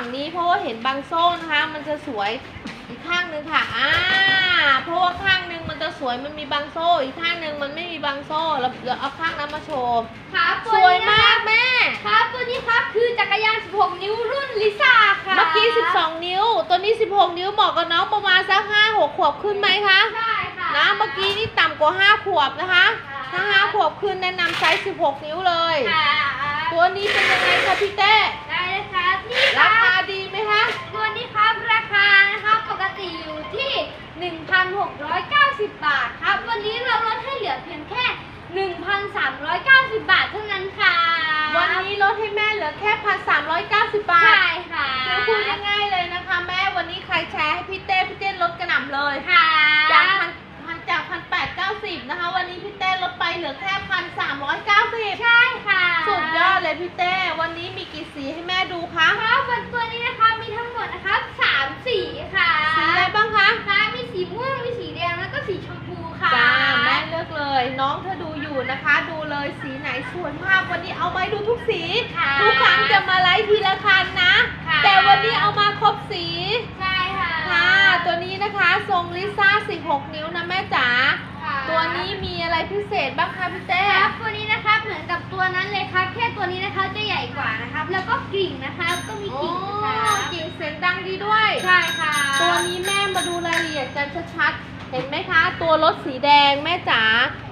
ฝั่งนี้เพราะว่าเห็นบางโซ่นะคะ มันจะสวยอีกข้างหนึ่งค่ะ อ่า เพราะว่าข้างหนึ่งมันจะสวยมันมีบางโซ่ อีกข้างหนึ่งมันไม่มีบางโซ่แล้วเดี๋ยวเอาข้างนั้นมาโชว์ ครับสวยมากแม่ ครับตัวนี้ครับคือจักรยาน 16 นิ้วรุ่นลิซ่าค่ะเมื่อกี้ 12 นิ้ว ตัวนี้ 16 นิ้วเหมาะกับน้องประมาณสัก5 6ขวบขึ้นไหมคะ ใช่ค่ะ นะ เมื่อกี้นี่ต่ำกว่า 5 ขวบนะคะ ถ้า 5 ขวบขึ้นแนะนำไซส์ 16 นิ้วเลยค่ะตัวนี้เป็นยังไงคะพี่เต้ได้เลยครับ นี่ครารับคาดีไหมคะตัวนี้ครับราคานะครับปกติอยู่ที่ 1,690 บาทครับ วันนี้เราลดให้เหลือเพียงแค่ 1,390 บาทเท่านั้นค่ะ วันนี้ลดให้แม่เหลือแค่ 1,390 บาท ใช่ค่ะคือพูดง่ายๆเลยนะคะ แม่วันนี้ใครแชร์ให้พี่เต้พี่เต้ลดกระหน่ำเลยค่ะ พี่เต้วันนี้มีกี่สีให้แม่ดูคะครับวันตัวนี้นะคะมีทั้งหมดนะครับสามสีค่ะสีอะไรบ้างคะค่ะมีสีม่วงมีสีแดงแล้วก็สีชมพูค่ะจ้าแม่เลือกเลย น้องเธอดูอยู่นะคะ ดูเลยสีไหนสวยมากวันนี้เอาไปดูทุกสีค่ะทุกครั้งจะมาไลฟ์ทีละคันนะค่ะแต่วันนี้เอามาครบสีใช่ค่ะค่ะตัวนี้นะคะทรงลิซ่า16 นิ้วนะแม่จ๋าค่ะ ตัวนี้มีอะไรพิเศษบ้างคะพี่เต้ครับตัวนี้นะครับเหมือนกับตัวนั้นเลยครับ แค่ตัวนี้นะคะจะใหญ่กว่านะครับ แล้วก็กิ่งนะครับก็มีโอ้กิ่งนะครับกิ่งเสียงดังดีด้วย ใช่ค่ะ ตัวนี้แม่มาดูรายละเอียดกันชัดๆ เห็นไหมคะ ตัวรถสีแดงแม่จ๋า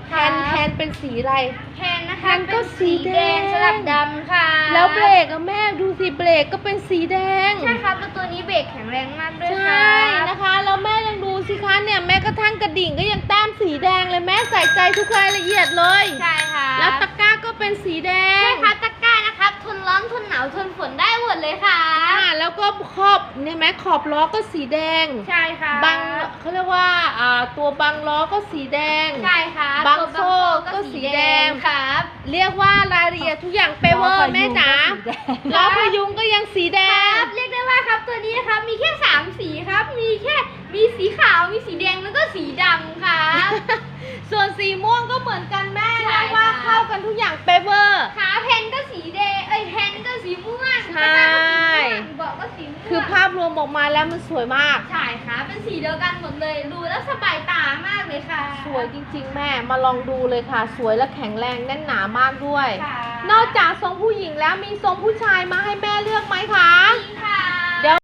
แทนแทนเป็นสีอะไร แทนนะคะแทนก็เป็นสีแดงสลับดำค่ะ แล้วเบรกอะแม่ดูสิเบรกก็เป็นสีแดง ใช่ครับแล้วตัวนี้เบรกแข็งแรงมากด้วยใชค่ะ่นะคะ แล้วแม่ยัง ดิ่งก็ยังแต้มสีแดงเลยแม่ใส่ใจทุกรายละเอียดเลย ใช่ค่ะแล้วตะกร้าก็เป็นสีแดง ใช่ครับตะกร้านะครับ ทนร้อนทนหนาวทนฝนได้หมดเลยค่ะอ่าแล้วก็ขอบเนี่ยแม่ขอบล้อก็สีแดง ใช่ค่ะบังเขาเรียกว่าอ่าตัวบังล้อก็สีแดง ใช่ค่ะบางตัวโซ่ก็สีแดงครับ เรียกว่ารายละเอียดทุกอย่างเปเวอร์แม่จ๋าล้อพยุงก็ยังสีแดคง สามสีครับ มีแค่ มีสีขาว มีสีแดง แล้วก็สีดำครับส่วนสีม่วงก็เหมือนกันแม่ใช่เรียกว่าค่ะเข้ากันทุกอย่างเปเวอร์ ขาเพนก็สีแดง เอ้ยเพนก็สีม่วงใช่ เบอกก็สีม่วงคือภาพรวมออกมาแล้วมันสวยมาก ใช่ค่ะ เป็นสีเดียวกันหมดเลย ดูแล้วสบายตามากเลยค่ะสวยจริงๆ แม่มาลองดูเลยค่ะ สวยและแข็งแรงแน่นหนามากด้วย ค่ะนอกจากทรงผู้หญิงแล้วมีทรงผู้ชายมาให้แม่เลือกไหมคะนี่ค่ะ